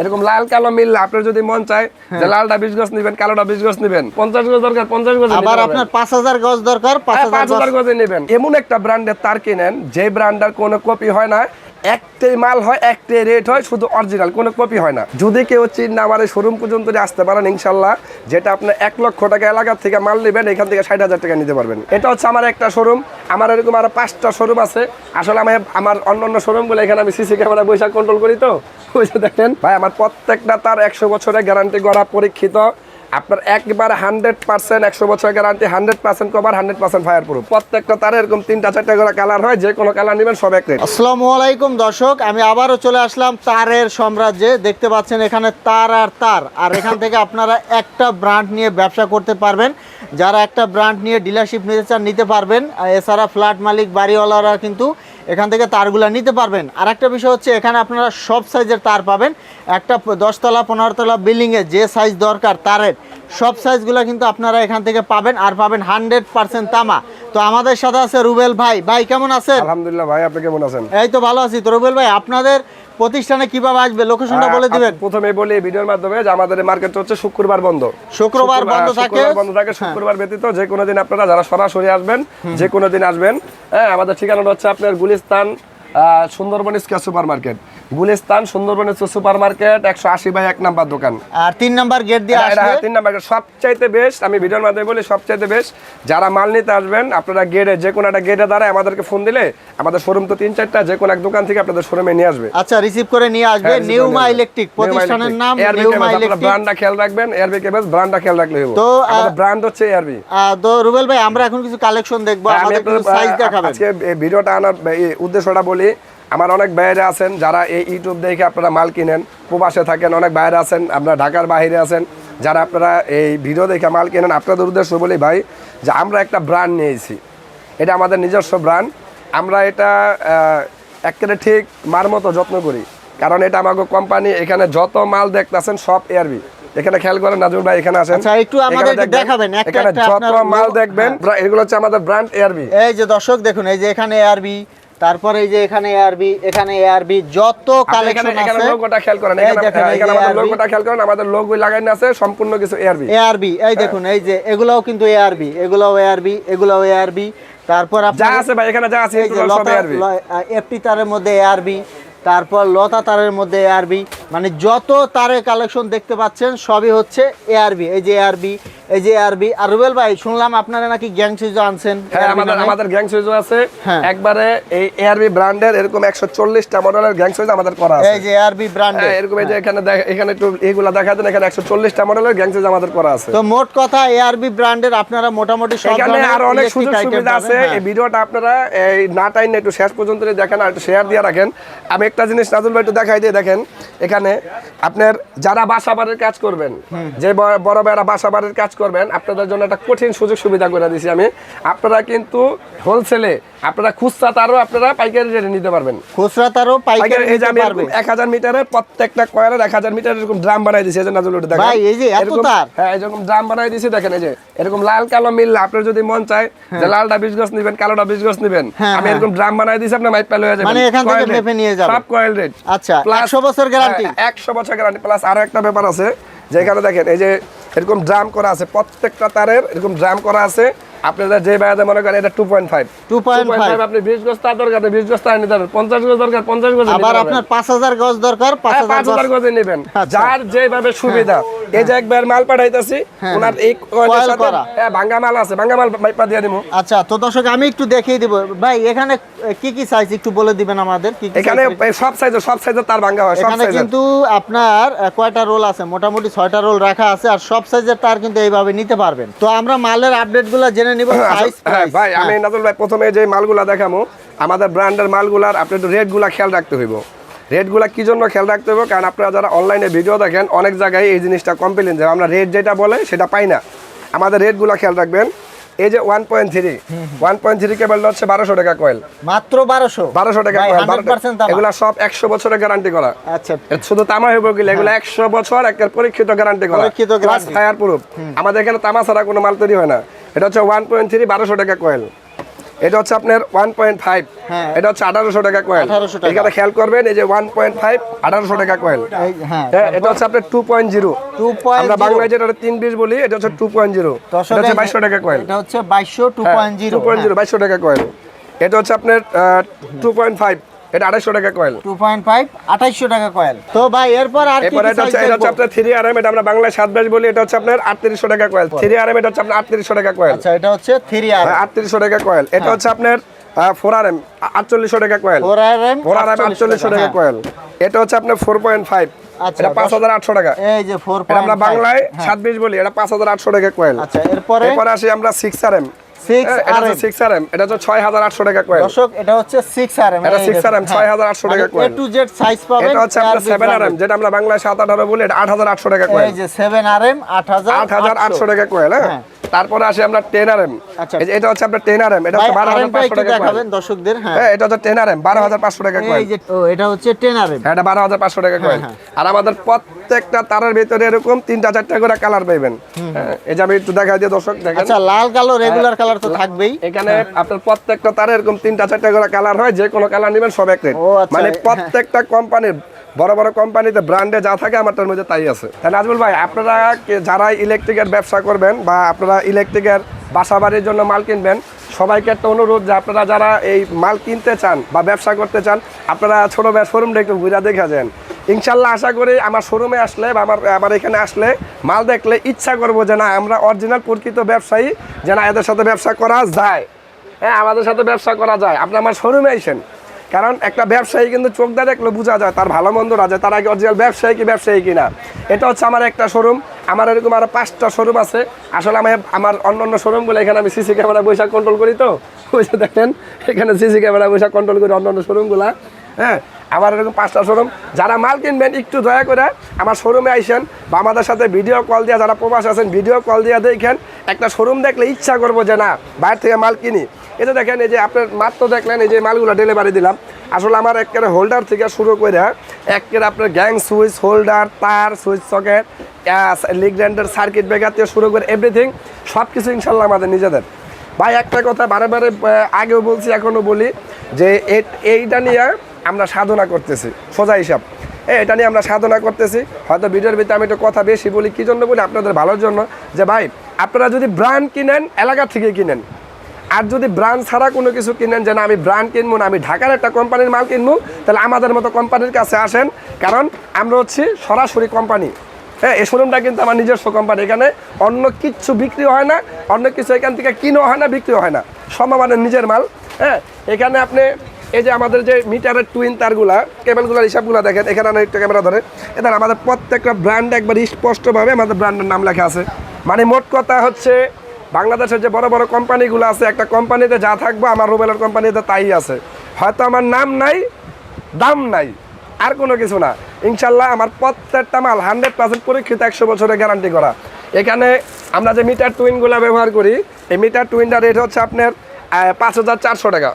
এরকম লাল কালো মিললে আপনার যদি মন চায় যে লালটা বিশ গজ নিবেন কালোটা বিশ গজ নিবেন পঞ্চাশ গজ দরকার পঞ্চাশ গজ আবার আপনার পাঁচ হাজার গজ দরকার পাঁচ হ্যাঁ, হাজার গজে। নেবেন। এমন একটা ব্র্যান্ডের তার কিনেন যে ব্র্যান্ডের কোনো কপি হয় না একটাই মাল হয় একটাই রেট হয় শুধু অরিজিনাল কোনো কপি হয় না। যদি কেউ চিন না আমার শোরুম পর্যন্ত আসতে পারেন ইনশাল্লাহ যেটা আপনার এক লক্ষ টাকা এলাকার থেকে মাল নেবেন এখান থেকে ষাট হাজার টাকা নিতে পারবেন। এটা হচ্ছে আমার একটা শোরুম আমার এরকম আরও পাঁচটা শোরুম আছে। আসলে আমি আমার অন্য অন্য শোরুম বলে এখানে আমি সিসি ক্যামেরা বৈশাখ কন্ট্রোল করি তো। দেখেন, ভাই, আমার প্রত্যেকটা তার একশো বছরের গ্যারান্টি করা পরীক্ষিত। আপনার একবার হান্ড্রেড পার্সেন্ট একশো বছর guarantee hundred percent cover hundred percent fire proof প্রত্যেকটা তার এরকম তিনটা, চারটা করে কালার হয়, যে কোনো কালার নেবেন, সব এক আসসালামু আলাইকুম, দর্শক। আমি আবারও চলে আসলাম তারের সাম্রাজ্যে। দেখতে পাচ্ছেন এখানে তার আর তার। আর এখান থেকে আপনারা একটা ব্র্যান্ড নিয়ে ব্যবসা করতে পারবেন। যারা একটা ব্র্যান্ড নিয়ে ডিলারশিপ নিতে চান, নিতে পারবেন। এছাড়া ফ্ল্যাট মালিক, বাড়িওয়ালারা কিন্তু এখান থেকে তারগুলো নিতে পারবেন। আর একটা বিষয় হচ্ছে এখানে আপনারা সব সাইজের তার পাবেন। একটা দশতলা পনেরোতলা বিল্ডিংয়ে যে সাইজ দরকার তারের সব সাইজগুলো কিন্তু আপনারা এখান থেকে পাবেন আর পাবেন হান্ড্রেড পার্সেন্ট তামা। তো আমাদের সাথে আছে রুবেল ভাই। ভাই কেমন আছেন? আলহামদুলিল্লাহ ভাই আপনি কেমন আছেন? এই তো ভালো আছি। তো রুবেল ভাই আপনাদের প্রতিষ্ঠানে কীভাবে আসবে? লোকেশনটা বলে দিবেন। প্রথমে বলি ভিডিওর মাধ্যমে যে আমাদের মার্কেট হচ্ছে শুক্রবার বন্ধ। শুক্রবার বন্ধ হ্যাঁ, থাকে। শুক্রবার বন্ধ থাকে শুক্রবার ব্যতীত যে কোনো দিন আপনারা যারা সরাসরি আসবেন যে কোনো দিন আসবেন। হ্যাঁ আমাদের ঠিকানাটা হচ্ছে আপনার Gulistan Sundarban square super market Gulistan Sundarban super market একশো আশি বাই এক নাম্বার দোকান। আর তিন নাম্বার গেট দিয়ে আসবে? হ্যাঁ, তিন নাম্বার গেট। সবচাইতে বেস্ট আমি ভিডিওর মাধ্যমে বলি সবচাইতে বেস্ট যারা মাল নিতে আসবেন আপনারা গেটে যে কোনো একটা গেটে দ্বারা আমাদেরকে ফোন দিলে আমাদের শোরুম তো তিন চারটা যে কোনো এক দোকান থেকে আপনাদের শোরুমে নিয়ে আসবে। আচ্ছা রিসিভ করে নিয়ে আসবে নিউমা ইলেকট্রিক প্রতিষ্ঠানের নাম নিউমা ইলেকট্রিক ব্র্যান্ডটা খেয়াল রাখবেন এয়ারবি কেবল ব্র্যান্ডটা খেয়াল রাখলে হবে তো, আমাদের ব্র্যান্ড হচ্ছে এয়ারবি তো রুবেল ভাই আমরা এখন কিছু কালেকশন দেখব আমি আমাদের সাইজ দেখাবেন। আজকে ভিডিওটা আনার উদ্দেশ্যটা বলি আমার অনেক বাইরে আছেন যারা এই ইউটিউব দেখে আপনারা মাল কিনেন প্রবাসে থাকেন অনেক বাইরে আছেন আপনারা ঢাকার বাইরে আছেন যারা আপনারা এই ভিডিও দেখে মাল কিনেন আপনাদের উদ্দেশ্য বলি ভাই যে আমরা একটা ব্র্যান্ড নিয়েছি। এটা আমাদের নিজস্ব ব্র্যান্ড আমরা এটা একেবারে ঠিক মার মতো যত্ন করি। কারণ এটা আমাকে কোম্পানি এখানে যত মাল দেখতেছেন সব এয়ারবি এখানে খেয়াল করেন নাজুর ভাই এখানে আসেন আচ্ছা, একটু এখানে আমাদেরকে দেখবেন। একটা একটা যত হ্যাঁ। মাল দেখবেন এগুলো হচ্ছে আমাদের ব্র্যান্ড এয়ারবি এই যে দর্শক দেখুন এই যে এখানে এআরবি তারপরে এই যে এখানে এআরবি এখানে এআরবি যত কালেকশন আছে এখানে লোগোটা খেয়াল করেন এখানে হ্যাঁ, আমাদের লোগোটা খেয়াল করেন আমাদের লোগো লাগানো আছে সম্পূর্ণ কিছু এআরবি এআরবি এই দেখুন এই যে এগুলাও কিন্তু এআরবি এগুলাও এআরবি এগুলাও এআরবি তারপর আপনি যা আছে ভাই এখানে যা আছে এই যে এগুলো সব লতা এফটি তারের মধ্যে এআরবি তারপর লতা তারের মধ্যে এআরবি মানে যত তারের কালেকশন দেখতে পাচ্ছেন সবই হচ্ছে এআরবি এই যে এআরবি এই যে এআরবি আর রুবেল ভাই শুনলাম আপনারা নাকি গ্যাং সুইজও আনছেন হ্যাঁ আমাদের। আমাদের গ্যাং সুইজও আছে। হ্যাঁ। একবারে এই এয়ারবি ব্র্যান্ডের এরকম 140টা মডেলের গ্যাং সুইজ আমাদের করা আছে। এই যে এআরবি ব্র্যান্ডে হ্যাঁ এরকম এই যে এখানে এখানে একটু এগুলা দেখা দেন এখানে 140টা মডেলের গ্যাং সুইজ আমাদের করা আছে। তো মোট কথা এআরবি ব্র্যান্ডের আপনারা মোটামুটি সব এখানে আরও অনেক সুযোগ সুবিধা আছে। হ্যাঁ। এই ভিডিওটা আপনারা এই না টাইম একটু শেষ পর্যন্ত দেখেন আর একটু শেয়ার দিয়ে রাখেন। আমি একটা জিনিস নাজুল ভাই একটু দেখাই দিয়ে দেখেন। এখানে আপনার যারা বাসাবাড়ির কাজ করবেন, যে বড় ভাইরা বাসাবাড়ির কাজ করবেন, আপনাদের জন্য একটা কঠিন সুযোগ সুবিধা করে দিছি আমি। আপনারা কিন্তু হোলসেলে আপনারা খুচরা তারও আপনারা পাইকারি রেটে নিতে পারবেন খুচরা তারও পাইকারি এই যে আমি এক হাজার মিটারের প্রত্যেকটা কয়েলের এক হাজার মিটার এরকম ড্রাম বানাই দিয়েছি এই যে নাজুল দেখেন ভাই, এই যে এত তার? হ্যাঁ এরকম ড্রাম বানাই দিয়েছি দেখেন এই যে এরকম লাল কালো মিললে আপনার যদি মন চায় যে লালটা বিশ গজ নিবেন কালোটা বিশ গজ নিবেন হ্যাঁ, আমি হ্যাঁ। এরকম ড্রাম বানাই দিয়েছি আপনার মাইপ পেলে হয়ে যাবে মানে এখান থেকে মেপে নিয়ে যাবে। সব কয়েল রেট আচ্ছা, 100 বছর guarantee? একশো বছর গ্যারান্টি প্লাস আরও একটা ব্যাপার আছে যেখানে দেখেন এই যে এরকম ড্রাম করা আছে প্রত্যেকটা তারের এরকম ড্রাম করা আছে আপনারা যে মনে করেন এটা টু পয়েন্ট ফাইভ 2.5 আপনি বিশ গজ তার দরকার বিশ গজ তার নিতে পারবেন পঞ্চাশ গজ দরকার পঞ্চাশ গজ আবার আপনার পাঁচ হাজার গজ দরকার পাঁচ হ্যাঁ, হাজার গজে। নেবেন। আচ্ছা। যার যেভাবে সুবিধা। এই যে একবার মাল পাঠাইতেছি ওনার এই। হ্যাঁ ভাঙ্গা মাল আছে ভাঙ্গা মাল মাইপা দিয়ে দিব আচ্ছা তো দর্শক আমি একটু দেখিয়ে দিব। ভাই এখানে কি কি সাইজ একটু বলে দিবেন আমাদের কি এখানে সব সাইজের সব সাইজের তার ভাঙ্গা হয় এখানে কিন্তু আপনার কয়টা রোল আছে? মোটামুটি ছয়টা রোল রাখা আছে আর সব সাইজের তার কিন্তু এইভাবে নিতে পারবেন। তো আমরা মালের আপডেটগুলো জেনে নিব হ্যাঁ ভাই আমি নাজুল ভাই প্রথমে যে মালগুলা দেখামো আমাদের ব্র্যান্ডের মালগুলার আপনি একটু রেটগুলা খেয়াল রাখতে হইব। রেটগুলা কি জন্য খেয়াল রাখতে হবে কারণ আপনারা যারা অনলাইনে ভিডিও দেখেন অনেক জায়গায় এই জিনিসটা কমপ্লেন আমরা রেট যেটা বলে সেটা পাই না। আমাদের রেটগুলা খেয়াল রাখবেন। এই যে one point three one point three কেবলটা হচ্ছে বারোশো টাকা কয়েল মাত্র বারোশো? বারোশো টাকা ভাই, coil, 100% তামা। এগুলা সব একশো বছরের গ্যারান্টি করা। আচ্ছা। শুধু তামা হইব গেলে এগুলো একশো বছর একটা পরীক্ষিত গ্যারান্টি করা। ফায়ার প্রুফ আমাদের এখানে তামা ছাড়া কোনো মাল তৈরি হয় না। এটা হচ্ছে ওয়ান পয়েন্ট থ্রি বারোশো টাকা কয়েল এটা হচ্ছে আপনার ওয়ান পয়েন্ট ফাইভ। এটা হচ্ছে আঠারোশো টাকা কয়েল 1800 টাকা। এখানে খেয়াল করবেন এই যে ওয়ান পয়েন্ট ফাইভ আঠারোশো টাকা কয়েল হ্যাঁ হ্যাঁ এটা হচ্ছে আপনার টু পয়েন্ট জিরো 2.0 আমরা বাংলায় যেটা তিন বিশ বলি এটা হচ্ছে টু পয়েন্ট জিরো এটা হচ্ছে বাইশশো টাকা কয়েল এটা হচ্ছে বাইশশো two point zero two point zero বাইশশো টাকা কয়েল এটা হচ্ছে আপনার টু পয়েন্ট ফাইভ এটা টাকা কয়েল টু পয়েন্ট ফাইভ আঠাইশশো টাকা কয়েল তো ভাই এরপর আর কি এটা হচ্ছে এটা হচ্ছে আপনার থ্রি আর এটা আমরা বাংলায় বলি এটা হচ্ছে আপনার টাকা কয়েল থ্রি আর এটা হচ্ছে আপনার টাকা কয়েল আচ্ছা এটা হচ্ছে থ্রি আর আটত্রিশশো টাকা কয়েল এটা হ্যাঁ। হচ্ছে আপনার ফোর আর এম আটচল্লিশশো টাকা coil four R M four R টাকা কয়েল এটা হচ্ছে আপনার ফোর পয়েন্ট ফাইভ। আচ্ছা, এটা টাকা। এই যে আমরা বাংলায় সাত বিশ বলি এটা পাঁচ হাজার আটশো টাকা কয়েল আচ্ছা এরপরে? এরপরে আসি আমরা সিক্স আর এম সিক্স এটা হচ্ছে সিক্স আর এম এটা হচ্ছে ছয় হাজার আটশো টাকা কয়েল দর্শক এটা হচ্ছে সিক্স আর এম এটা 6RM, 6800 টাকা এ টু জেড সাইজ পাবেন এটা হচ্ছে আপনার সেভেন আর এম যেটা আমরা বাংলায় সাত আঠারো বলি এটা আট হাজার আটশো টাকা কয়েল এই যে টাকা কয়েল হ্যাঁ। হ্যাঁ। তারপরে আসে আমরা টেন আর এম আচ্ছা। এটা হচ্ছে আপনার টেন আর এম এটা হচ্ছে বারো আর হাজার পাঁচশো টাকা দেখাবেন দর্শকদের হ্যাঁ। হ্যাঁ এটা হচ্ছে টেন আর এম বারো হাজার পাঁচশো টাকা কয়েল এই যে ও এটা হচ্ছে টেন আর এম হ্যাঁ, এটা বারো হাজার পাঁচশো টাকা কয়েল হ্যাঁ। আর আমাদের প্রত্যেকটা তারের ভিতরে এরকম তিনটা চারটা করে কালার পাইবেন। হ্যাঁ, এই যে আমি একটু দেখা দিয়ে দর্শক দেখেন। আচ্ছা লাল কালো রেগুলার কালার তো থাকবেই। এখানে আপনার প্রত্যেকটা তারে এরকম তিনটা চারটা করে কালার হয় যে কোনো কালার নেবেন সব এক রেট আচ্ছা, মানে হ্যাঁ। প্রত্যেকটা কোম্পানির বড় বড় কোম্পানিতে ব্র্যান্ডে যা থাকে আমারটার মধ্যে তাই আছে। তাই নাজমুল ভাই, আপনারা যারা ইলেকট্রিকের ব্যবসা করবেন বা আপনারা ইলেকট্রিকের বাসাবাড়ির জন্য মাল কিনবেন, সবাইকে একটা অনুরোধ যে আপনারা যারা এই মাল কিনতে চান বা ব্যবসা করতে চান, আপনারা ছোট শোরুমটা একটু ঘুরে দেখা যান। ইনশাল্লাহ আশা করি আমার শোরুমে আসলে বা আমার আমার এখানে আসলে মাল দেখলে ইচ্ছা করব যে না, আমরা অরিজিনাল প্রকৃত ব্যবসায়ী যে না এদের সাথে ব্যবসা করা যায়। হ্যাঁ আমাদের সাথে ব্যবসা করা যায়। আপনি আমার শোরুমে আইসেন। কারণ একটা ব্যবসায়ী কিন্তু চোখ দিয়ে দেখলে বোঝা যায় তার ভালো মন্দ রাজা তার আগে অরিজিনাল ব্যবসায়ী কি ব্যবসায়ী কিনা। এটা হচ্ছে আমার একটা শোরুম আমার এরকম আরও পাঁচটা শোরুম আছে। আসলে আমি আমার অন্য অন্য শোরুমগুলো এখানে আমি সিসি ক্যামেরা বৈশাখ কন্ট্রোল করি তো। ওই দেখেন, এখানে সিসি ক্যামেরা বৈশাখ কন্ট্রোল করি অন্য অন্য শোরুমগুলা হ্যাঁ আমার এরকম পাঁচটা শোরুম যারা মাল কিনবেন একটু দয়া করে আমার শোরুমে আইসেন বা আমাদের সাথে ভিডিও কল দিয়ে যারা প্রবাস আছেন ভিডিও কল দিয়ে দেখেন, একটা শোরুম দেখলে ইচ্ছা করব যে না, বাইরে থেকে মাল কিনি। যে দেখেন, এই যে আপনার মাত্র দেখলেন, এই যে মালগুলো ডেলিভারি দিলাম। আসলে আমার একেবারে হোল্ডার থেকে শুরু করে একেবারে আপনার গ্যাং সুইচ হোল্ডার তার সুইচ সকেট লিগ গ্রাইন্ডার সার্কিট ব্রেকার থেকে শুরু করে এভরিথিং সব কিছু ইনশাল্লাহ আমাদের নিজেদের। ভাই, একটা কথা বারে বারে আগেও বলছি, এখনও বলি যে এইটা নিয়ে আমরা সাধনা করতেছি, সোজা হিসাব। এটা নিয়ে আমরা সাধনা করতেছি। হয়তো ভিডিওর ভিতরে আমি একটু কথা বেশি বলি, কী জন্য বলি? আপনাদের ভালোর জন্য। যে ভাই, আপনারা যদি ব্র্যান্ড কিনেন, এলাকা থেকে কিনেন আর যদি ব্র্যান্ড ছাড়া কোনো কিছু কিনেন যে না, আমি ব্র্যান্ড কিনবো না, আমি ঢাকার একটা কোম্পানির মাল কিনবো, তাহলে আমাদের মতো কোম্পানির কাছে আসেন। কারণ আমরা হচ্ছি সরাসরি কোম্পানি হ্যাঁ এই শোরুমটা কিন্তু আমার নিজস্ব কোম্পানি এখানে অন্য কিচ্ছু বিক্রি হয় না, অন্য কিছু এখান থেকে কিনেও হয় না বিক্রি হয় না। সব আমাদের নিজের মাল। হ্যাঁ এখানে আপনি এই যে আমাদের যে মিটারের টুইন তারগুলা কেবলগুলোর হিসাবগুলো দেখেন, এখানে একটু ক্যামেরা ধরে। এখানে আমাদের প্রত্যেকটা ব্র্যান্ড একবার স্পষ্টভাবে আমাদের ব্র্যান্ডের নাম লেখা আছে। মানে মোট কথা হচ্ছে বাংলাদেশের যে বড় বড় কোম্পানিগুলো আছে একটা কোম্পানিতে যা থাকব আমার রুবেলের কোম্পানিতে তাই আছে। হয়তো আমার নাম নাই দাম নাই আর কোনো কিছু না। ইনশাল্লাহ আমার প্রত্যেকটা মাল হান্ড্রেড পার্সেন্ট পরীক্ষিত একশো বছরের গ্যারান্টি করা। এখানে আমরা যে মিটার টুইনগুলো ব্যবহার করি এই মিটার টুইনটা রেট হচ্ছে আপনার পাঁচ হাজার চারশো টাকা।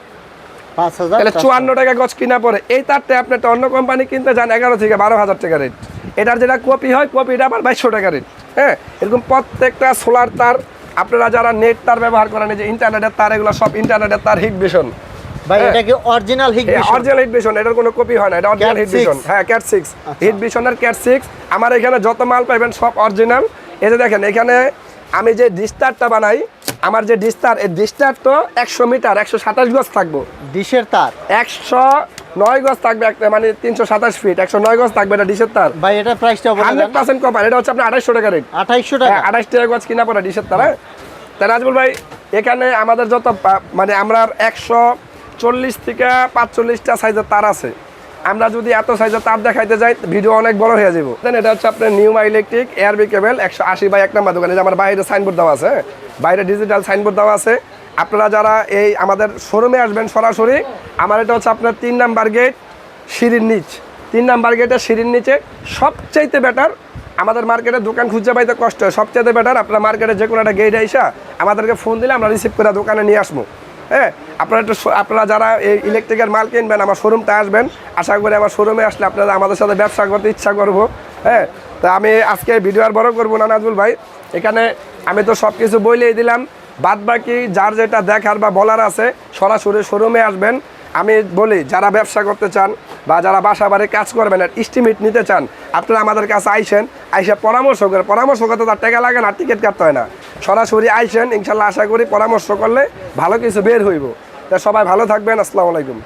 পাঁচ হাজার তাহলে চুয়ান্ন টাকা গছ কিনা পরে এই তারটা আপনি একটা অন্য কোম্পানি কিনতে যান এগারো থেকে বারো হাজার টাকা রেট এটার যেটা কপি হয় কপিটা আবার বাইশশো টাকা রেট হ্যাঁ এরকম প্রত্যেকটা সোলার তার আপনারা যারা নেট তার ব্যবহার করেন যে ইন্টারনেটের তার এগুলো সব ইন্টারনেটের তার হিট ভিশন ভাই। এটা কি original Hit original Hit Vision এটার কোনো কপি হয় না এটা অরিজিনাল হিট ভিশন হ্যাঁ ক্যাট আচ্ছা। হিট ভিশনের ক্যাট সিক্স আমার এখানে যত মাল পাইবেন সব অরিজিনাল এই যে দেখেন এখানে আমি যে ডিস্টারটা বানাই আমার যে ডিস্টার এই ডিস্টার তো একশো মিটার একশো সাতাশ গজ থাকব। ডিশের তার? একশো নয় গজ থাকবে একটা মানে তিনশো সাতাশ ফিট একশো নয় গজ থাকবে এটা ডিশের তার। ভাই এটা প্রাইসটা হান্ড্রেড পার্সেন্ট কপার এটা হচ্ছে আপনার আড়াইশো টাকা রেট আঠাইশশো হ্যাঁ টাকা আড়াইশ টাকা গজ কিনা পড়ে ডিশের তার হ্যাঁ। তা রাজবুল ভাই এখানে আমাদের যত মানে আমরা একশো চল্লিশ থেকে পাঁচচল্লিশটা সাইজের তার আছে। আমরা যদি এত সাইজের তার দেখাইতে যাই ভিডিও অনেক বড় হয়ে যাব Then এটা হচ্ছে আপনার নিউমা ইলেকট্রিক এয়ারবি কেবল একশো আশি বাই এক নাম্বার দোকানে। যে আমার বাইরে সাইনবোর্ড দেওয়া আছে হ্যাঁ? বাইরে ডিজিটাল সাইনবোর্ড দেওয়া আছে। আপনারা যারা এই আমাদের শোরুমে আসবেন সরাসরি, আমার এটা হচ্ছে আপনার তিন নাম্বার গেট সিঁড়ির নিচ। তিন নাম্বার গেটের সিঁড়ির নিচে সবচাইতে বেটার আমাদের মার্কেটে দোকান খুঁজে পাইতে কষ্ট হয়। সবচেয়ে বেটার আপনার মার্কেটে যে কোনো একটা গেট আইসা আমাদেরকে ফোন দিলে আমরা রিসিভ করে দোকানে নিয়ে আসব। হ্যাঁ আপনারা একটু আপনারা যারা এই ইলেকট্রিকের মাল কিনবেন, আমার শোরুমটা আসবেন, আশা করি আমার শোরুমে আসলে আপনারা আমাদের সাথে ব্যবসা করতে ইচ্ছা করব হ্যাঁ তো আমি আজকে ভিডিও আর বড় করব না নাজবুল ভাই। এখানে আমি তো সব কিছু বইলেই দিলাম বাদ বাকি যার যেটা দেখার বা বলার আছে, সরাসরি শোরুমে আসবেন। আমি বলি, যারা ব্যবসা করতে চান বা যারা বাসা বাড়ি কাজ করবেন আর ইস্টিমেট নিতে চান, আপনারা আমাদের কাছে আইসেন, আইসে পরামর্শ করে, পরামর্শ করতে তার টাকা লাগে না টিকিট কাটতে হয় না। সরাসরি আইসেন, ইনশাল্লাহ আশা করি পরামর্শ করলে ভালো কিছু বের হইব। তা সবাই ভালো থাকবেন, আসসালামু আলাইকুম।